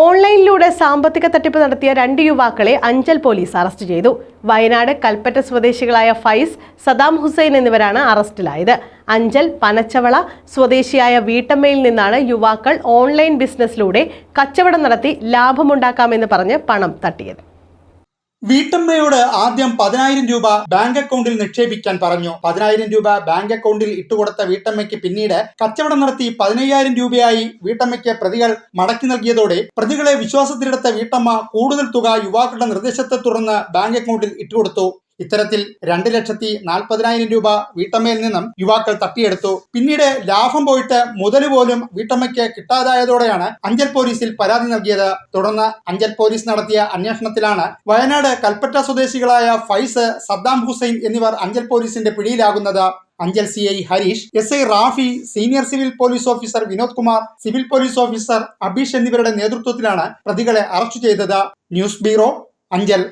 ഓൺലൈനിലൂടെ സാമ്പത്തിക തട്ടിപ്പ് നടത്തിയ രണ്ട് യുവാക്കളെ അഞ്ചൽ പോലീസ് അറസ്റ്റ് ചെയ്തു. വയനാട് കൽപ്പറ്റ സ്വദേശികളായ ഫൈസ് സദാം ഹുസൈൻ എന്നിവരാണ് അറസ്റ്റിലായത്. അഞ്ചൽ പനച്ചവള സ്വദേശിയായ വീട്ടമ്മയിൽ നിന്നാണ് യുവാക്കൾ ഓൺലൈൻ ബിസിനസ്സിലൂടെ കച്ചവടം നടത്തി ലാഭമുണ്ടാക്കാമെന്ന് പറഞ്ഞ് പണം തട്ടിയത്. വീട്ടമ്മയോട് ആദ്യം പതിനായിരം രൂപ ബാങ്ക് അക്കൗണ്ടിൽ നിക്ഷേപിക്കാൻ പറഞ്ഞു. പതിനായിരം രൂപ ബാങ്ക് അക്കൗണ്ടിൽ ഇട്ടുകൊടുത്ത വീട്ടമ്മയ്ക്ക് പിന്നീട് കച്ചവടം നടത്തി പതിനയ്യായിരം രൂപയായി വീട്ടമ്മയ്ക്ക് പ്രതികൾ മടക്കി നൽകിയതോടെ പ്രതികളെ വിശ്വാസത്തിലെടുത്ത വീട്ടമ്മ കൂടുതൽ തുക യുവാക്കളുടെ നിർദ്ദേശത്തെ തുടർന്ന് ബാങ്ക് അക്കൗണ്ടിൽ ഇട്ടുകൊടുത്തു. ഇത്തരത്തിൽ രണ്ട് ലക്ഷത്തി നാൽപ്പതിനായിരം രൂപ വീട്ടമ്മയിൽ നിന്നും യുവാക്കൾ തട്ടിയെടുത്തു. പിന്നീട് ലാഭം പോയിട്ട് മുതൽ പോലും വീട്ടമ്മയ്ക്ക് കിട്ടാതായതോടെയാണ് അഞ്ചൽ പോലീസിൽ പരാതി നൽകിയത്. തുടർന്ന് അഞ്ചൽ പോലീസ് നടത്തിയ അന്വേഷണത്തിലാണ് വയനാട് കൽപ്പറ്റ സ്വദേശികളായ ഫൈസ് സദ്ദാം ഹുസൈൻ എന്നിവർ അഞ്ചൽ പോലീസിന്റെ പിടിയിലാകുന്നത്. Anchal C I Harish S I Rafi senior civil police officer Vinod Kumar civil police officer Abeesh എന്നിവരുടെ നേതൃത്വത്തിലാണ് പ്രതികളെ അറസ്റ്റ് ചെയ്തത്. News bureau Anchal.